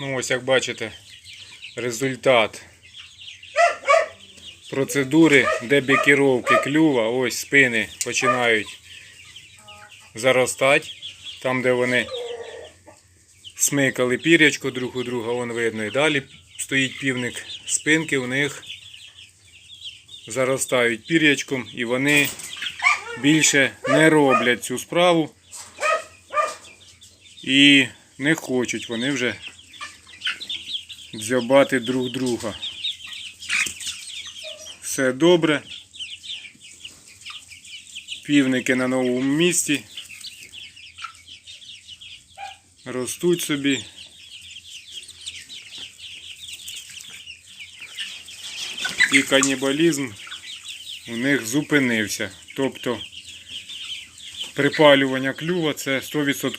Ну ось як бачите, результат процедури дебікіровки клюва. Ось спини починають заростати. Там, де вони смикали пірячко друг у друга, вон видно. І далі стоїть півник. Спинки у них заростають пірячком і вони більше не роблять цю справу. І не хочуть вони вже дзьобати друг друга. Все добре. Півники на новому місці. Ростуть собі. І канібалізм у них зупинився. Тобто припалювання клюва це 100%